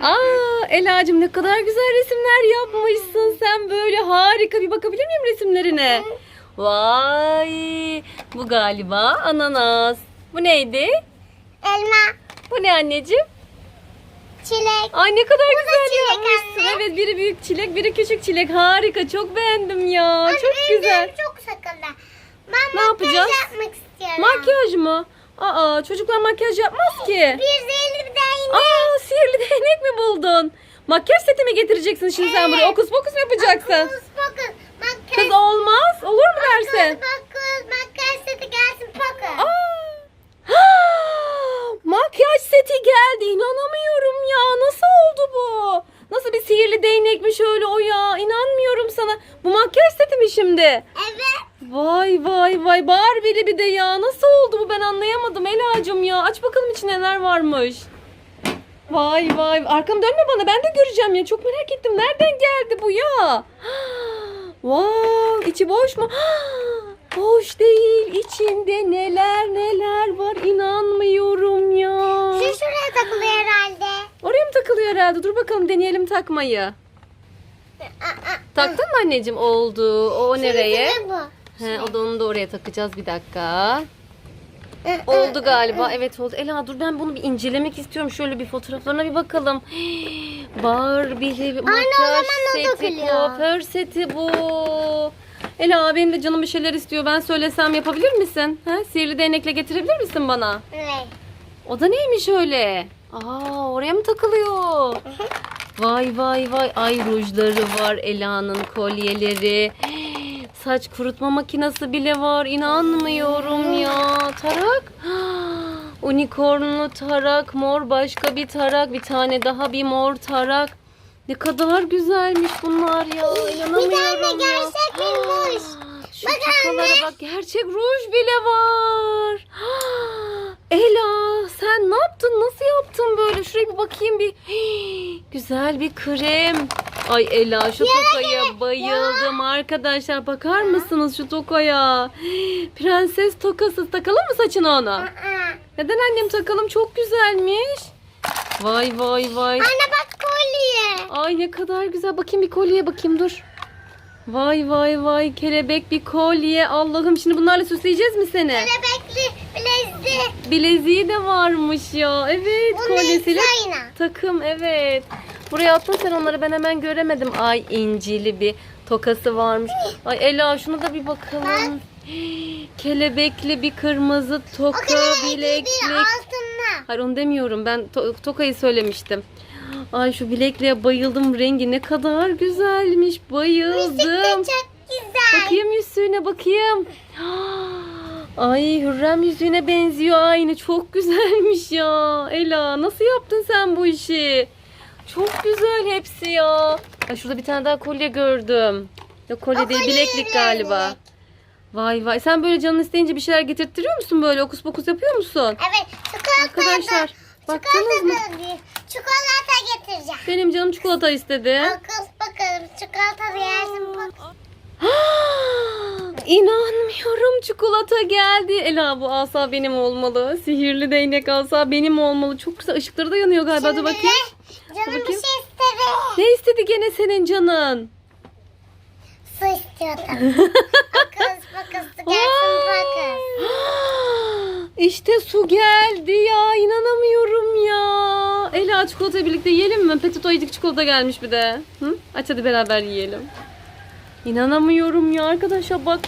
Aa Ela'cığım ne kadar güzel resimler yapmışsın sen böyle harika bir bakabilir miyim resimlerine? Vay bu galiba ananas. Bu neydi? Elma, Bu ne anneciğim? çilek. Ay ne kadar da güzel yapmışsın. anne. Evet biri büyük çilek biri küçük çilek harika çok beğendim ya çok Benim güzel. çok sıkıldı. Ben Ne yapacağız? yapmak istiyorum. Makyaj mı? Aa çocuklar makyaj yapmaz ki. Bir zehirli. Aa sihirli değnek mi buldun? Makyaj seti mi getireceksin şimdi sen buraya? Okus pokus mu yapacaksın? Fokus fokus. Makyaj. Kız olmaz. Olur mu dersin? Fokus makyaj seti gelsin fokus. Aa! Makyaj seti geldi. İnanamıyorum ya. Nasıl oldu bu? Nasıl bir sihirli değnekmiş öyle o ya. İnanmıyorum sana. Bu makyaj seti mi şimdi? Evet. Vay vay vay. Barbie'li bir de ya. Nasıl oldu bu ben anlayamadım Ela'cığım ya. Aç bakalım içinde neler varmış. Vay vay. Arkamı dönme bana. Ben de göreceğim ya. Çok merak ettim. Nereden geldi bu ya? Vay içi boş mu? Boş değil. İçinde neler neler var. İnanmıyorum ya. Şu şuraya takılıyor herhalde. Oraya mı takılıyor herhalde? Dur bakalım deneyelim takmayı. Taktın mı anneciğim? Oldu. O nereye? He, o da onu da oraya takacağız bir dakika. Aa, Oldu aa, galiba. Evet oldu. Ela dur ben bunu bir incelemek istiyorum. Şöyle bir fotoğraflarına bir bakalım. Barbie'li makyaj seti, kuaför seti bu. Ela benim de canım bir şeyler istiyor. Ben söylesem yapabilir misin? He? Sihirli değnekle getirebilir misin bana? Evet. O da neymiş öyle? Aa oraya mı takılıyor? Vay vay vay ay rujları var Ela'nın kolyeleri. Saç kurutma makinesi bile var. İnanmıyorum ya. Tarak. Unicornlu tarak, mor başka bir tarak, bir tane daha bir mor tarak. Ne kadar güzelmiş bunlar ya. İnanamıyorum Bir tane ya. gerçek bir ruj. Şu Bak tokalara anne. bak gerçek ruj bile var. Ela sen ne yaptın? Nasıl yaptın böyle? Şuraya bir bakayım bir. Güzel bir krem. Ay Ela şu tokaya bayıldım arkadaşlar. Bakar mısınız şu tokaya? Prenses tokası. Takalım mı saçına ona? Neden annem takalım? Çok güzelmiş. Vay vay vay. Anne bak kolye. Ay ne kadar güzel. Bakayım bir kolyeye bakayım dur. Vay vay vay kelebek bir kolye. Allah'ım şimdi bunlarla süsleyeceğiz mi seni? Kelebekli bilezik. Bileziği de varmış ya. Evet Bunun kolyesiyle takım evet. Buraya attın sen onları ben hemen göremedim. Ay incili bir tokası varmış. Ay Ela şuna da bir bakalım. Kelebekli bir kırmızı toka bileklik. altınlı. Hayır onu demiyorum. Ben to- tokayı söylemiştim. Ay şu bilekliğe bayıldım. Rengi ne kadar güzelmiş. Bayıldım. Çok güzel. Bakayım yüzüğüne bakayım. Ay Hürrem yüzüğüne benziyor aynı. Çok güzelmiş ya. Ela nasıl yaptın sen bu işi? Çok güzel hepsi ya. Ay şurada bir tane daha kolye gördüm. Yok kolye O değil kolye bileklik galiba. Vay vay. Sen böyle canın isteyince bir şeyler getirttiriyor musun böyle? Okus pokus yapıyor musun? Evet. Çikolata Arkadaşlar baktınız mı? Çikolata getireceğim. Benim canım çikolata istedi. Kız bakalım çikolata yersin bak. İnanmıyorum çikolata geldi. Ela bu asa benim olmalı. Sihirli değnek asa benim olmalı. Çok güzel ışıkları da yanıyor galiba. Dur Şimdi bakayım. Canım bir bakayım. şey istedi. Ne istedi gene senin canın? Su istiyordum. Akız bakız su gelsin bakız. işte su geldi ya. İnanamıyorum ya. Ela çikolatayı birlikte yiyelim mi? Petito yedik çikolata gelmiş bir de. Hı? Aç hadi beraber yiyelim. İnanamıyorum ya arkadaşlar bak.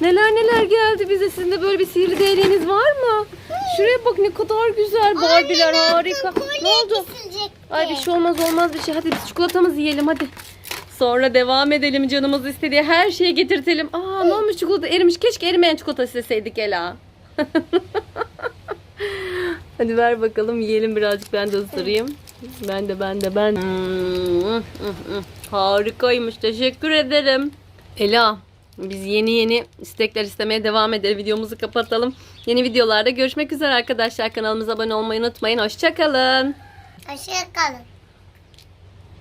Neler neler geldi bize. Sizin de böyle bir sihirli değneğiniz var mı? Şuraya bak ne kadar güzel Barbie'ler Anne, harika. Ne oldu? Ay bir şey olmaz olmaz bir şey. Hadi biz çikolatamızı yiyelim hadi. Sonra devam edelim canımız istediği her şeyi getirtelim. Aa ne olmuş çikolata erimiş. Keşke erimeyen çikolata isteseydik Ela. hadi ver bakalım yiyelim birazcık ben de ısırayım. Ben de ben de ben. Hmm, Harikaymış teşekkür ederim. Ela biz yeni yeni istekler istemeye devam edelim. Videomuzu kapatalım. Yeni videolarda görüşmek üzere arkadaşlar. Kanalımıza abone olmayı unutmayın. Hoşçakalın. Hoşça kalın.